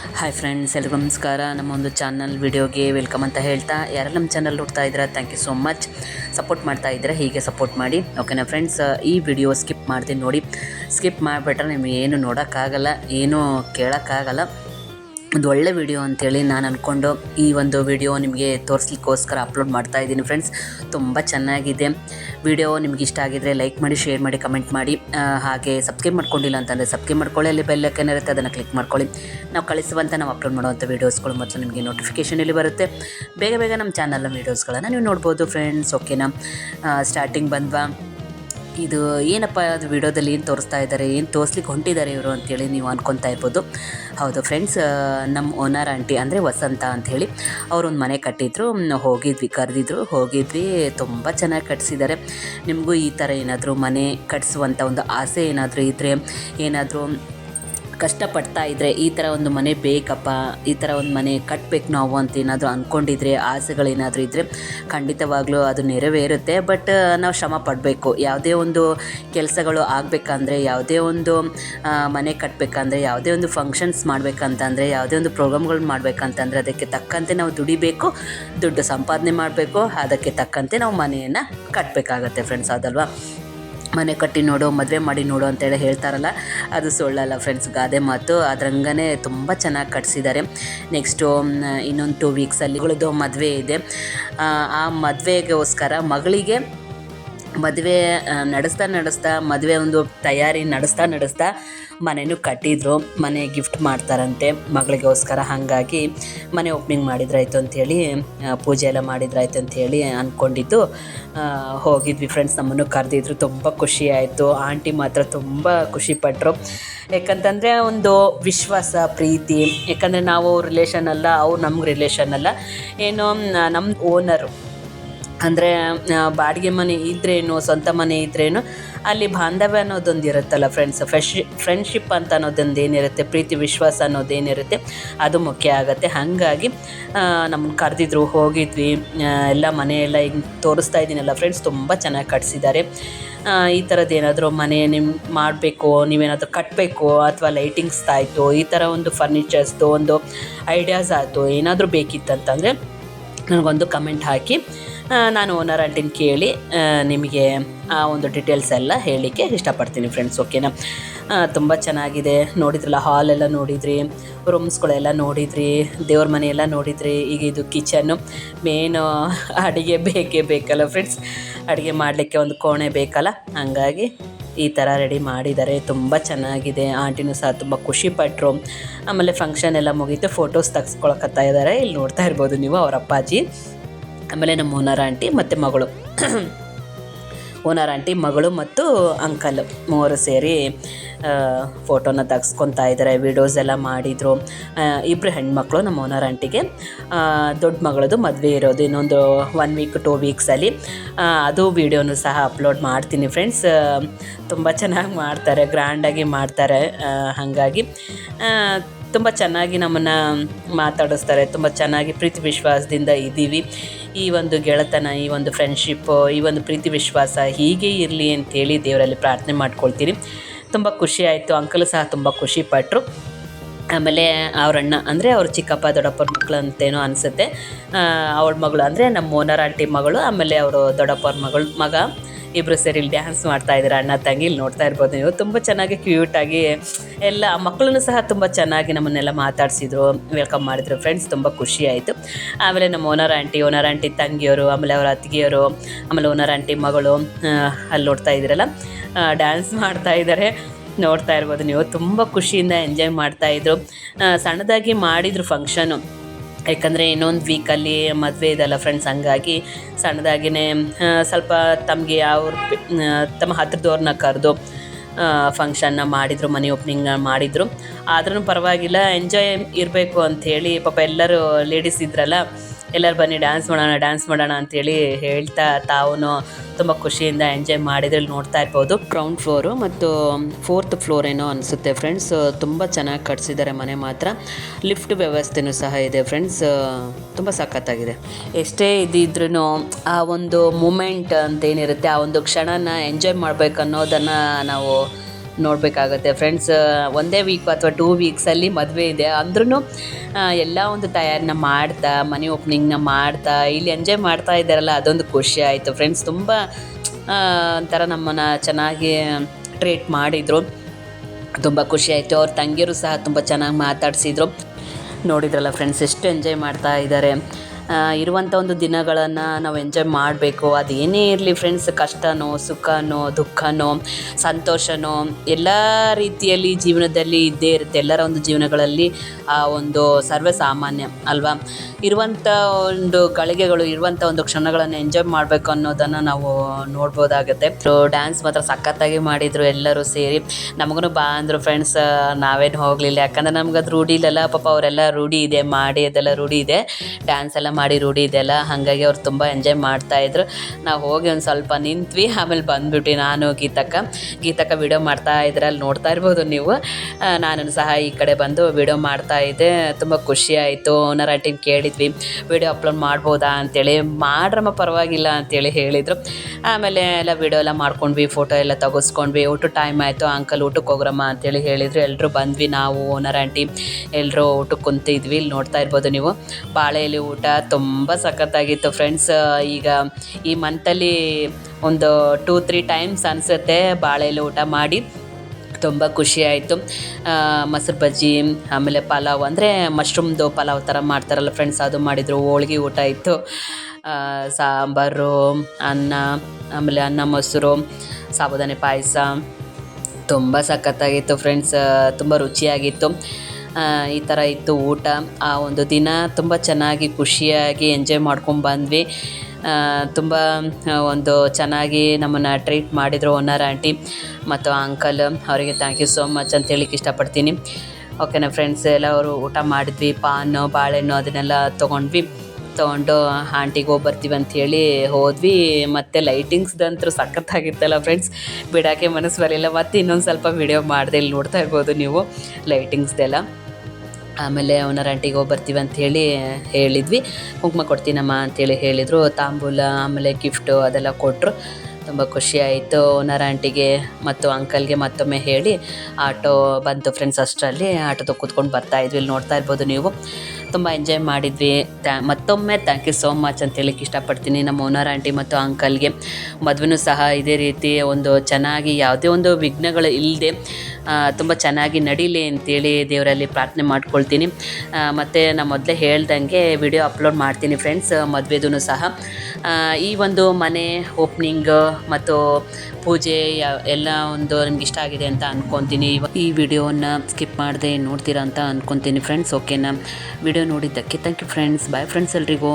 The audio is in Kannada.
ಹಾಯ್ ಫ್ರೆಂಡ್ಸ್ ಎಲ್ರಿಗೂ ನಮಸ್ಕಾರ. ನಮ್ಮ ಒಂದು ಚಾನಲ್ ವಿಡಿಯೋಗೆ ವೆಲ್ಕಮ್ ಅಂತ ಹೇಳ್ತಾ, ಯಾರೆಲ್ಲ ನಮ್ಮ ಚಾನಲ್ ನೋಡ್ತಾ ಇದ್ದೀರಾ thank you so much support ಮಾಡ್ತಾ ಇದ್ದೀರಾ, ಹೀಗೆ ಸಪೋರ್ಟ್ ಮಾಡಿ. ಓಕೆನಾ ಫ್ರೆಂಡ್ಸ್ ಈ ವಿಡಿಯೋ ಸ್ಕಿಪ್ ಮಾಡ್ತೀನಿ ನೋಡಿ. ಸ್ಕಿಪ್ ಮಾಡಿಬಿಟ್ರೆ ನಿಮಗೆ ಏನು ನೋಡೋಕ್ಕಾಗಲ್ಲ, ಏನೂ ಕೇಳೋಕ್ಕಾಗಲ್ಲ. ಒಂದು ಒಳ್ಳೆ ವಿಡಿಯೋ ಅಂತೇಳಿ ನಾನು ಅಂದ್ಕೊಂಡು ಈ ಒಂದು ವಿಡಿಯೋ ನಿಮಗೆ ತೋರಿಸ್ಲಿಕ್ಕೋಸ್ಕರ ಅಪ್ಲೋಡ್ ಮಾಡ್ತಾ ಇದ್ದೀನಿ ಫ್ರೆಂಡ್ಸ್ ತುಂಬ ಚೆನ್ನಾಗಿದೆ. ವಿಡಿಯೋ ನಿಮ್ಗೆ ಇಷ್ಟ ಆಗಿದ್ರೆ ಲೈಕ್ ಮಾಡಿ ಶೇರ್ ಮಾಡಿ ಕಮೆಂಟ್ ಮಾಡಿ. ಹಾಗೆ ಸಬ್ಸ್ಕ್ರೈಬ್ ಮಾಡ್ಕೊಂಡಿಲ್ಲ ಅಂತಂದರೆ ಸಬ್ಸ್ಕ್ರೈಬ್ ಮಾಡ್ಕೊಳ್ಳಿ. ಅಲ್ಲಿ ಬೆಲ್ ಐಕನ್ ಇರುತ್ತೆ, ಅದನ್ನು ಕ್ಲಿಕ್ ಮಾಡ್ಕೊಳ್ಳಿ. ನಾವು ಕಳಿಸುವಂಥ ನಾವು ಅಪ್ಲೋಡ್ ಮಾಡುವಂಥ ವೀಡಿಯೋಸ್ಗಳು ಮತ್ತು ನಿಮಗೆ ನೋಟಿಫಿಕೇಷನ್ ಇಲ್ಲಿ ಬರುತ್ತೆ. ಬೇಗ ಬೇಗ ನಮ್ಮ ಚಾನಲ್ನ ವೀಡಿಯೋಸ್ಗಳನ್ನು ನೀವು ನೋಡ್ಬೋದು ಫ್ರೆಂಡ್ಸ್ ಓಕೆನಾ ಸ್ಟಾರ್ಟಿಂಗ್ ಬಂದ್ವಾ? ಇದು ಏನಪ್ಪ ಅದು ವಿಡಿಯೋದಲ್ಲಿ ಏನು ತೋರಿಸ್ತಾ ಇದ್ದಾರೆ, ಏನು ತೋರಿಸ್ಲಿಕ್ಕೆ ಹೊಂಟಿದ್ದಾರೆ ಇವರು ಅಂತೇಳಿ ನೀವು ಅನ್ಕೊತಾ ಇರ್ಬೋದು. ಹೌದು ಫ್ರೆಂಡ್ಸ್ ನಮ್ಮ ಓನರ್ ಆಂಟಿ ಅಂದರೆ ವಸಂತ ಅಂಥೇಳಿ ಅವರೊಂದು ಮನೆ ಕಟ್ಟಿದ್ರು ಹೋಗಿದ್ವಿ, ಕರೆದಿದ್ರು, ಹೋಗಿದ್ವಿ, ತುಂಬ ಚೆನ್ನಾಗಿ ಕಟ್ಟಿಸಿದ್ದಾರೆ ನಿಮಗೂ ಈ ಥರ ಏನಾದರೂ ಮನೆ ಕಟ್ಟಿಸುವಂಥ ಒಂದು ಆಸೆ ಏನಾದರೂ ಇದ್ದರೆ ಏನಾದರೂ ಕಷ್ಟಪಡ್ತಾ ಇದ್ದರೆ ಈ ಥರ ಒಂದು ಮನೆ ಬೇಕಪ್ಪ, ಈ ಥರ ಒಂದು ಮನೆ ಕಟ್ಟಬೇಕು ನಾವು ಅಂತ ಏನಾದರೂ ಅಂದ್ಕೊಂಡಿದ್ರೆ ಆಸೆಗಳೇನಾದರೂ ಇದ್ದರೆ ಖಂಡಿತವಾಗ್ಲೂ ಅದು ನೆರವೇರುತ್ತೆ. ಬಟ್ ನಾವು ಶ್ರಮ ಪಡಬೇಕು. ಯಾವುದೇ ಒಂದು ಕೆಲಸಗಳು ಆಗಬೇಕಂದ್ರೆ, ಯಾವುದೇ ಒಂದು ಮನೆ ಕಟ್ಟಬೇಕಂದ್ರೆ ಯಾವುದೇ ಒಂದು ಫಂಕ್ಷನ್ಸ್ ಮಾಡಬೇಕಂತಂದರೆ, ಯಾವುದೇ ಒಂದು ಪ್ರೋಗ್ರಾಮ್ಗಳು ಮಾಡಬೇಕಂತಂದರೆ ಅದಕ್ಕೆ ತಕ್ಕಂತೆ ನಾವು ದುಡಿಬೇಕು, ದುಡ್ಡು ಸಂಪಾದನೆ ಮಾಡಬೇಕು, ಅದಕ್ಕೆ ತಕ್ಕಂತೆ ನಾವು ಮನೆಯನ್ನು ಕಟ್ಟಬೇಕಾಗತ್ತೆ ಫ್ರೆಂಡ್ಸ್ ಅದಲ್ವಾ? ಮನೆ ಕಟ್ಟಿ ನೋಡು, ಮದುವೆ ಮಾಡಿ ನೋಡು ಅಂತೇಳಿ ಹೇಳ್ತಾರಲ್ಲ, ಅದು ಸುಳ್ಳಲ್ಲ ಫ್ರೆಂಡ್ಸ್ ಗಾದೆ ಮಾತು. ಅದ್ರಂಗನೇ ತುಂಬ ಚೆನ್ನಾಗಿ ಕಟ್ಸಿದ್ದಾರೆ ನೆಕ್ಸ್ಟು ಇನ್ನೊಂದು ಟೂ ವೀಕ್ಸಲ್ಲಿ ಮದುವೆ ಇದೆ. ಆ ಮದುವೆಗೋಸ್ಕರ ಮಗಳಿಗೆ ಮದುವೆ ನಡೆಸ್ತಾ ನಡೆಸ್ತಾ, ಮದುವೆ ಒಂದು ತಯಾರಿ ನಡೆಸ್ತಾ ನಡೆಸ್ತಾ ಮನೆಯೂ ಕಟ್ಟಿದ್ರು. ಮನೆ ಗಿಫ್ಟ್ ಮಾಡ್ತಾರಂತೆ ಮಗಳಿಗೋಸ್ಕರ. ಹಾಗಾಗಿ ಮನೆ ಓಪನಿಂಗ್ ಮಾಡಿದ್ರಾಯ್ತು ಅಂಥೇಳಿ ಪೂಜೆ ಎಲ್ಲ ಮಾಡಿದ್ರಾಯ್ತು ಅಂಥೇಳಿ ಅಂದ್ಕೊಂಡಿದ್ದು ಹೋಗಿದ್ವಿ ಫ್ರೆಂಡ್ಸ್ ನಮ್ಮನ್ನು ಕರೆದಿದ್ರು. ತುಂಬ ಖುಷಿ ಆಯಿತು. ಆಂಟಿ ಮಾತ್ರ ತುಂಬ ಖುಷಿಪಟ್ಟರು ಯಾಕಂತಂದರೆ ಒಂದು ವಿಶ್ವಾಸ, ಪ್ರೀತಿ. ಯಾಕಂದರೆ ನಾವು ರಿಲೇಷನ್ ಅಲ್ಲ, ಅವ್ರು ನಮ್ಗೆ ರಿಲೇಷನ್ ಅಲ್ಲ. ಏನು ನಮ್ಮ ಓನರು ಅಂದರೆ ಬಾಡಿಗೆ ಮನೆ ಇದ್ರೇನು, ಸ್ವಂತ ಮನೆ ಇದ್ರೇನು, ಅಲ್ಲಿ ಬಾಂಧವ್ಯ ಅನ್ನೋದೊಂದು ಇರುತ್ತಲ್ಲ ಫ್ರೆಂಡ್ಸ್ ಫ್ರೆಶ್ ಫ್ರೆಂಡ್ಶಿಪ್ ಅಂತ ಅನ್ನೋದೊಂದು ಏನಿರುತ್ತೆ, ಪ್ರೀತಿ, ವಿಶ್ವಾಸ ಅನ್ನೋದೇನಿರುತ್ತೆ ಅದು ಮುಖ್ಯ ಆಗುತ್ತೆ. ಹಾಗಾಗಿ ನಮ್ಮನ್ನು ಕರೆದಿದ್ರು, ಹೋಗಿದ್ವಿ ಎಲ್ಲ ಮನೆಯೆಲ್ಲ ಈಗ ತೋರಿಸ್ತಾ ಇದ್ದೀನಲ್ಲ ಫ್ರೆಂಡ್ಸ್ ತುಂಬ ಚೆನ್ನಾಗಿ ಕಟ್ಸಿದ್ದಾರೆ. ಈ ಥರದ್ದು ಏನಾದರೂ ಮನೆ ನಿಮ್ಮ ಮಾಡಬೇಕು, ನೀವೇನಾದರೂ ಕಟ್ಟಬೇಕು ಅಥವಾ ಲೈಟಿಂಗ್ಸ್ ಆಯಿತು ಈ ಥರ ಒಂದು ಫರ್ನಿಚರ್ಸ್ದು ಒಂದು ಐಡಿಯಾಸ್ ಆಯಿತು, ಏನಾದರೂ ಬೇಕಿತ್ತಂತಂದರೆ, ನನಗೊಂದು ಕಮೆಂಟ್ ಹಾಕಿ ನಾನು ಓನರ್ ಆಂಟಿನ ಕೇಳಿ ನಿಮಗೆ ಆ ಒಂದು ಡೀಟೇಲ್ಸ್ ಎಲ್ಲ ಹೇಳಲಿಕ್ಕೆ ಇಷ್ಟಪಡ್ತೀನಿ ಫ್ರೆಂಡ್ಸ್ ಓಕೆನಾ ತುಂಬ ಚೆನ್ನಾಗಿದೆ. ನೋಡಿದ್ರಲ್ಲ ಹಾಲ್ ಎಲ್ಲ ನೋಡಿದ್ರಿ ರೂಮ್ಸ್ಗಳೆಲ್ಲ ನೋಡಿದ್ರಿ, ದೇವ್ರ ಮನೆ ಎಲ್ಲ ನೋಡಿದ್ರಿ, ಈಗ ಇದು ಕಿಚನ್ನು ಮೇನ್ ಅಡುಗೆ ಬೇಕೇ ಬೇಕಲ್ಲ ಫ್ರೆಂಡ್ಸ್ ಅಡುಗೆ ಮಾಡಲಿಕ್ಕೆ ಒಂದು ಕೋಣೆ ಬೇಕಲ್ಲ? ಹಾಗಾಗಿ ಈ ಥರ ರೆಡಿ ಮಾಡಿದ್ದಾರೆ, ತುಂಬ ಚೆನ್ನಾಗಿದೆ. ಆಂಟಿನೂ ಸಹ ತುಂಬ ಖುಷಿಪಟ್ಟರು ಆಮೇಲೆ ಫಂಕ್ಷನ್ ಎಲ್ಲ ಮುಗೀತು ಫೋಟೋಸ್ ತೆಗ್ಸ್ಕೊಳಕತ್ತಾ ಇದ್ದಾರೆ. ಇಲ್ಲಿ ನೋಡ್ತಾ ಇರ್ಬೋದು ನೀವು ಅವರ ಅಪ್ಪಾಜಿ. ಆಮೇಲೆ ನಮ್ಮ ಓನರ್ ಆಂಟಿ ಮತ್ತು ಮಗಳು. ಓನರ್ ಆಂಟಿ, ಮಗಳು ಮತ್ತು ಅಂಕಲ್ ಮೂವರು ಸೇರಿ ಫೋಟೋನ ತೆಗ್ಸ್ಕೊತಾ ಇದ್ದಾರೆ ವೀಡಿಯೋಸ್ ಎಲ್ಲ ಮಾಡಿದರು. ಇಬ್ಬರು ಹೆಣ್ಮಕ್ಳು ನಮ್ಮ ಓನರ್ ಆಂಟಿಗೆ. ದೊಡ್ಡ ಮಗಳದು ಮದುವೆ ಇರೋದು ಇನ್ನೊಂದು ಒನ್ ವೀಕ್ ಟೂ ವೀಕ್ಸಲ್ಲಿ ಅದು ವೀಡಿಯೋನು ಸಹ ಅಪ್ಲೋಡ್ ಮಾಡ್ತೀನಿ ಫ್ರೆಂಡ್ಸ್ ತುಂಬ ಚೆನ್ನಾಗಿ ಮಾಡ್ತಾರೆ ಗ್ರ್ಯಾಂಡಾಗಿ ಮಾಡ್ತಾರೆ ಹಾಗಾಗಿ. ತುಂಬ ಚೆನ್ನಾಗಿ ನಮ್ಮನ್ನು ಮಾತಾಡಿಸ್ತಾರೆ, ತುಂಬ ಚೆನ್ನಾಗಿ ಪ್ರೀತಿ ವಿಶ್ವಾಸದಿಂದ ಇದ್ದೀವಿ. ಈ ಒಂದು ಗೆಳೆತನ, ಈ ಒಂದು ಫ್ರೆಂಡ್ಶಿಪ್ಪು ಈ ಒಂದು ಪ್ರೀತಿ ವಿಶ್ವಾಸ ಹೀಗೆ ಇರಲಿ ಅಂತೇಳಿ ದೇವರಲ್ಲಿ ಪ್ರಾರ್ಥನೆ ಮಾಡ್ಕೊಳ್ತೀನಿ ತುಂಬ ಖುಷಿ ಆಯಿತು, ಅಂಕಲು ಸಹ ತುಂಬ ಖುಷಿಪಟ್ಟರು ಆಮೇಲೆ ಅವರಣ್ಣ ಅಂದರೆ ಅವ್ರ ಚಿಕ್ಕಪ್ಪ ದೊಡ್ಡಪ್ಪನ ಮಕ್ಕಳು ಅಂತೇನೋ ಅನಿಸುತ್ತೆ. ಅವಳ ಮಗಳು ಅಂದರೆ ನಮ್ಮ ಓನರ್, ಆಂಟಿ ಮಗಳು, ಆಮೇಲೆ ಅವರು ದೊಡ್ಡಪ್ಪನ ಮಗಳು, ಮಗ. ಇಬ್ಬರು ಸೇರಿ ಡ್ಯಾನ್ಸ್ ಮಾಡ್ತಾ ಇದ್ದಾರೆ. ಅಣ್ಣ, ತಂಗಿ ಇಲ್ಲಿ ನೋಡ್ತಾ ಇರ್ಬೋದು ನೀವು. ತುಂಬ ಚೆನ್ನಾಗಿ ಕ್ಯೂಟಾಗಿ ಎಲ್ಲ ಮಕ್ಕಳನ್ನು ಸಹ ತುಂಬ ಚೆನ್ನಾಗಿ ನಮ್ಮನ್ನೆಲ್ಲ ಮಾತಾಡಿಸಿದ್ರು ವೆಲ್ಕಮ್ ಮಾಡಿದ್ರು. ಫ್ರೆಂಡ್ಸ್ ತುಂಬ ಖುಷಿ ಆಯಿತು. ಆಮೇಲೆ ನಮ್ಮ ಓನರ್ ಆಂಟಿ ಓನರ್ ಆಂಟಿ ತಂಗಿಯವರು, ಆಮೇಲೆ ಅವರ ಅತ್ತಿಗೆಯವರು, ಆಮೇಲೆ ಓನರ್ ಆಂಟಿ ಮಗಳು ಅಲ್ಲಿ ನೋಡ್ತಾ ಇದ್ದೀರಲ್ಲ ಡ್ಯಾನ್ಸ್ ಮಾಡ್ತಾ ಇದ್ದಾರೆ ನೋಡ್ತಾ ಇರ್ಬೋದು ನೀವು. ತುಂಬ ಖುಷಿಯಿಂದ ಎಂಜಾಯ್ ಮಾಡ್ತಾಯಿದ್ರು ಸಣ್ಣದಾಗಿ ಮಾಡಿದ್ರು ಫಂಕ್ಷನು ಯಾಕಂದರೆ ಇನ್ನೊಂದು ವೀಕಲ್ಲಿ ಮದುವೆ ಇದೆಲ್ಲ ಫ್ರೆಂಡ್ಸ್ ಹಂಗಾಗಿ ಸಣ್ಣದಾಗಿನೇ ಸ್ವಲ್ಪ ತಮಗೆ ಅವ್ರ ತಮ್ಮ ಹತ್ರದವ್ರನ್ನ ಕರೆದು ಫಂಕ್ಷನ್ನ ಮಾಡಿದರು, ಮನೆ ಓಪನಿಂಗ್ನ ಮಾಡಿದರು. ಆದ್ರೂ ಪರವಾಗಿಲ್ಲ ಎಂಜಾಯ್ ಇರಬೇಕು ಅಂಥೇಳಿ ಪಾಪ ಎಲ್ಲರೂ ಲೇಡೀಸ್ ಇದ್ರಲ್ಲ ಎಲ್ಲರೂ ಬನ್ನಿ ಡ್ಯಾನ್ಸ್ ಮಾಡೋಣ ಡ್ಯಾನ್ಸ್ ಮಾಡೋಣ ಅಂತೇಳಿ ಹೇಳ್ತಾ ತಾವು ತುಂಬ ಖುಷಿಯಿಂದ ಎಂಜಾಯ್ ಮಾಡಿದ್ರಲ್ಲಿ ನೋಡ್ತಾ ಇರ್ಬೋದು. ಗ್ರೌಂಡ್ ಫ್ಲೋರು ಮತ್ತು ಫೋರ್ತ್ ಫ್ಲೋರ್ ಏನೋ ಅನಿಸುತ್ತೆ ಫ್ರೆಂಡ್ಸ್ ತುಂಬ ಚೆನ್ನಾಗಿ ಕಟ್ಸಿದ್ದಾರೆ ಮನೆ ಮಾತ್ರ. ಲಿಫ್ಟ್ ವ್ಯವಸ್ಥೆನೂ ಸಹ ಇದೆ ಫ್ರೆಂಡ್ಸ್ ತುಂಬ ಸಖತ್ತಾಗಿದೆ. ಎಷ್ಟೇ ಇದಿದ್ರೂ ಆ ಒಂದು ಮೂಮೆಂಟ್ ಅಂತ ಏನಿರುತ್ತೆ ಆ ಒಂದು ಕ್ಷಣನ ಎಂಜಾಯ್ ಮಾಡಬೇಕು ಅನ್ನೋದನ್ನು ನಾವು ನೋಡಬೇಕಾಗುತ್ತೆ. ಫ್ರೆಂಡ್ಸ್ ಒಂದೇ ವೀಕ್ ಅಥವಾ ಟೂ ವೀಕ್ಸಲ್ಲಿ ಮದುವೆ ಇದೆ. ಅಂದ್ರೂ ಎಲ್ಲ ಒಂದು ತಯಾರಿನ ಮಾಡ್ತಾ, ಮನೆ ಓಪನಿಂಗ್ನ ಮಾಡ್ತಾ, ಇಲ್ಲಿ ಎಂಜಾಯ್ ಮಾಡ್ತಾ ಇದ್ದಾರಲ್ಲ, ಅದೊಂದು ಖುಷಿ ಆಯಿತು. ಫ್ರೆಂಡ್ಸ್ ತುಂಬ ಒಂಥರ ನಮ್ಮನ್ನು ಚೆನ್ನಾಗಿ ಟ್ರೀಟ್ ಮಾಡಿದರು. ತುಂಬ ಖುಷಿ ಆಯಿತು. ಅವ್ರ ತಂಗಿಯರು ಸಹ ತುಂಬ ಚೆನ್ನಾಗಿ ಮಾತಾಡಿಸಿದ್ರು. ನೋಡಿದ್ರಲ್ಲ ಫ್ರೆಂಡ್ಸ್ ಎಷ್ಟು ಎಂಜಾಯ್ ಮಾಡ್ತಾ ಇದ್ದಾರೆ ಇರುವಂಥ ಒಂದು ದಿನಗಳನ್ನು ನಾವು ಎಂಜಾಯ್ ಮಾಡಬೇಕು. ಅದು ಏನೇ ಇರಲಿ ಫ್ರೆಂಡ್ಸ್ ಕಷ್ಟನೋ, ಸುಖನೋ, ದುಃಖನೋ, ಸಂತೋಷನೋ, ಎಲ್ಲ ರೀತಿಯಲ್ಲಿ ಜೀವನದಲ್ಲಿ ಇದ್ದೇ ಇರುತ್ತೆ. ಎಲ್ಲರ ಒಂದು ಜೀವನಗಳಲ್ಲಿ ಆ ಒಂದು ಸರ್ವೇ ಸಾಮಾನ್ಯ ಅಲ್ವಾ? ಇರುವಂಥ ಒಂದು ಗಳಿಗೆಗಳು ಇರುವಂಥ ಒಂದು ಕ್ಷಣಗಳನ್ನು ಎಂಜಾಯ್ ಮಾಡಬೇಕು ಅನ್ನೋದನ್ನು ನಾವು ನೋಡ್ಬೋದಾಗುತ್ತೆ. ಡ್ಯಾನ್ಸ್ ಮಾತ್ರ ಸಖತ್ತಾಗಿ ಮಾಡಿದರು ಎಲ್ಲರೂ ಸೇರಿ. ನಮಗೂ ಬಾ ಅಂದರು ಫ್ರೆಂಡ್ಸ್ ನಾವೇನು ಹೋಗಲಿಲ್ಲ. ಯಾಕಂದ್ರೆ ನಮ್ಗೆ ಅದು ರೂಢಿ ಇಲ್ಲಲ್ಲ ಪಾಪ ಅವರೆಲ್ಲ ರೂಢಿ ಇದೆ, ಮಾಡಿ ಅದೆಲ್ಲ ರೂಢಿ ಇದೆ. ಡ್ಯಾನ್ಸ್ ಎಲ್ಲ ಮಾಡಿ ರೂಢಿ ಇದೆಲ್ಲ ಹಾಗಾಗಿ ಅವ್ರು ತುಂಬ ಎಂಜಾಯ್ ಮಾಡ್ತಾಯಿದ್ರು ನಾವು ಹೋಗಿ ಒಂದು ಸ್ವಲ್ಪ ನಿಂತ್ವಿ, ಆಮೇಲೆ ಬಂದ್ಬಿಟ್ಟು ನಾನು, ಗೀತಕ್ಕ. ಗೀತಕ್ಕ ವಿಡಿಯೋ ಮಾಡ್ತಾ ಇದ್ರೆ ಅಲ್ಲಿ ನೋಡ್ತಾ ಇರ್ಬೋದು ನೀವು. ನಾನು ಸಹ ಈ ಕಡೆ ಬಂದು ವಿಡಿಯೋ ಮಾಡ್ತಾ ಇದ್ದೆ. ತುಂಬ ಖುಷಿ ಆಯಿತು. ಓನರ್ ಆಂಟಿನ ಕೇಳಿದ್ವಿ ವಿಡಿಯೋ ಅಪ್ಲೋಡ್ ಮಾಡ್ಬೋದಾ? ಅಂತೇಳಿ. ಮಾಡ್ರಮ್ಮ, ಪರವಾಗಿಲ್ಲ, ಅಂತೇಳಿ ಹೇಳಿದರು. ಆಮೇಲೆ ಎಲ್ಲ ವಿಡಿಯೋ ಎಲ್ಲ ಮಾಡ್ಕೊಂಡ್ವಿ ಫೋಟೋ ಎಲ್ಲ ತೆಗೆಸ್ಕೊಂಡ್ವಿ. ಊಟ ಟೈಮ್ ಆಯಿತು ಅಂಕಲ್ ಊಟಕ್ಕೆ ಹೋಗ್ರಮ್ಮ ಅಂತೇಳಿ ಹೇಳಿದರು. ಎಲ್ಲರೂ ಬಂದ್ವಿ ನಾವು, ಓನರ್ ಆಂಟಿ. ಎಲ್ಲರೂ ಊಟಕ್ಕೆ ಕುಂತಿದ್ವಿ. ಇಲ್ಲಿ ನೋಡ್ತಾ ಇರ್ಬೋದು ನೀವು. ಬಾಳೆಯಲ್ಲಿ ಊಟ ತುಂಬ ಸಖತ್ತಾಗಿತ್ತು ಫ್ರೆಂಡ್ಸ್ ಈಗ ಈ ಮಂತಲ್ಲಿ ಒಂದು ಟೂ ತ್ರೀ ಟೈಮ್ಸ್ ಅನಿಸುತ್ತೆ ಬಾಳೆ ಊಟ ಮಾಡಿ. ತುಂಬ ಖುಷಿ ಆಯಿತು. ಮೊಸರು ಬಜ್ಜಿ, ಆಮೇಲೆ ಪಲಾವ್ ಅಂದರೆ ಮಶ್ರೂಮ್ದು ಪಲಾವ್ ಥರ ಮಾಡ್ತಾರಲ್ಲ ಫ್ರೆಂಡ್ಸ್ ಅದು ಮಾಡಿದರು. ಹೋಳ್ಗೆ ಊಟ ಇತ್ತು. ಸಾಂಬಾರು, ಅನ್ನ, ಆಮೇಲೆ ಅನ್ನ ಮೊಸರು, ಸಾಬುದಾನೆ ಪಾಯಸ. ತುಂಬ ಸಖತ್ತಾಗಿತ್ತು ಫ್ರೆಂಡ್ಸ್ ತುಂಬ ರುಚಿಯಾಗಿತ್ತು. ಈ ಥರ ಇತ್ತು ಊಟ. ಆ ಒಂದು ದಿನ ತುಂಬ ಚೆನ್ನಾಗಿ ಖುಷಿಯಾಗಿ ಎಂಜಾಯ್ ಮಾಡ್ಕೊಂಡು ಬಂದ್ವಿ. ತುಂಬ ಒಂದು ಚೆನ್ನಾಗಿ ನಮ್ಮನ್ನು ಟ್ರೀಟ್ ಮಾಡಿದರು ಓನರ್ ಆಂಟಿ ಮತ್ತು ಅಂಕಲ್ ಅವರಿಗೆ ಥ್ಯಾಂಕ್ ಯು ಸೋ ಮಚ್ ಅಂತ ಹೇಳಿಕ್ಕೆ ಇಷ್ಟಪಡ್ತೀನಿ. ಓಕೆನಾ ಫ್ರೆಂಡ್ಸ್ ಎಲ್ಲ ಅವರು ಊಟ ಮಾಡಿದ್ವಿ. ಪಾನು, ಬಾಳೆಹಣ್ಣು ಅದನ್ನೆಲ್ಲ ತೊಗೊಂಡ್ವಿ. ತೊಗೊಂಡು ಆಂಟಿಗೆ ಹೋಗಿ ಬರ್ತೀವಿ ಅಂಥೇಳಿ ಹೋದ್ವಿ. ಮತ್ತು ಲೈಟಿಂಗ್ಸ್ದಂತೂ ಸಖತ್ತಾಗಿತ್ತಲ್ಲ ಫ್ರೆಂಡ್ಸ್ ಬಿಡೋಕ್ಕೆ ಮನಸ್ಸು ಬರಲಿಲ್ಲ. ಮತ್ತು ಇನ್ನೊಂದು ಸ್ವಲ್ಪ ವಿಡಿಯೋ ಮಾಡಿದೆ, ಇಲ್ಲಿ ನೋಡ್ತಾ ಇರ್ಬೋದು ನೀವು ಲೈಟಿಂಗ್ಸ್ದೆಲ್ಲ ಆಮೇಲೆ ಅವನ ಆಂಟಿಗೆ ಹೋಗಿ ಬರ್ತೀವಿ ಹೇಳಿ ಹೇಳಿದ್ವಿ. ಕುಂಕುಮ ಕೊಡ್ತೀನಮ್ಮ ಅಂತೇಳಿ ಹೇಳಿದರು. ತಾಂಬೂಲ, ಆಮೇಲೆ ಗಿಫ್ಟು ಅದೆಲ್ಲ ಕೊಟ್ಟರು ತುಂಬ ಖುಷಿ ಆಯಿತು. ಓನರ್ ಆಂಟಿಗೆ ಮತ್ತು ಅಂಕಲ್ಗೆ ಮತ್ತೊಮ್ಮೆ ಹೇಳಿ, ಆಟೋ ಬಂತು ಫ್ರೆಂಡ್ಸ್ ಅಷ್ಟರಲ್ಲಿ. ಆಟೋದಾಗ ಕೂತ್ಕೊಂಡು ಬರ್ತಾಯಿದ್ವಿ ಇಲ್ಲಿ ನೋಡ್ತಾ ಇರ್ಬೋದು ನೀವು. ತುಂಬ ಎಂಜಾಯ್ ಮಾಡಿದ್ವಿ. ಥ್ಯಾ ಮತ್ತೊಮ್ಮೆ ಥ್ಯಾಂಕ್ ಯು ಸೋ ಮಚ್ ಅಂತ ಹೇಳಿಕ್ಕೆ ಇಷ್ಟಪಡ್ತೀನಿ. ನಮ್ಮ ಓನರ್ ಆಂಟಿ ಮತ್ತು ಅಂಕಲ್ಗೆ ಮದುವೆನೂ ಸಹ ಇದೇ ರೀತಿ ಒಂದು ಚೆನ್ನಾಗಿ ಯಾವುದೇ ಒಂದು ವಿಘ್ನಗಳು ಇಲ್ಲದೆ ತುಂಬ ಚೆನ್ನಾಗಿ ನಡೀಲಿ ಅಂತೇಳಿ ದೇವರಲ್ಲಿ ಪ್ರಾರ್ಥನೆ ಮಾಡ್ಕೊಳ್ತೀನಿ. ಮತ್ತು ನಾನು ಮೊದಲೇ ಹೇಳ್ದಂಗೆ ವಿಡಿಯೋ ಅಪ್ಲೋಡ್ ಮಾಡ್ತೀನಿ ಫ್ರೆಂಡ್ಸ್ ಮದುವೆದೂ ಸಹ. ಈ ಒಂದು ಮನೆ ಓಪ್ನಿಂಗ್ ಮತ್ತು ಪೂಜೆ ಎಲ್ಲ ಒಂದು ನಿಮ್ಗೆ ಇಷ್ಟ ಆಗಿದೆ ಅಂತ ಅನ್ಕೊತೀನಿ. ಈ ವಿಡಿಯೋನ ಸ್ಕಿಪ್ ಮಾಡದೆ ನೋಡ್ತೀರಾ ಅಂತ ಅನ್ಕೊತೀನಿ ಫ್ರೆಂಡ್ಸ್, ಓಕೆನಾ? ವಿಡಿಯೋ ನೋಡಿದ್ದಕ್ಕೆ thank you friends bye friends ಎಲ್ರಿಗೂ.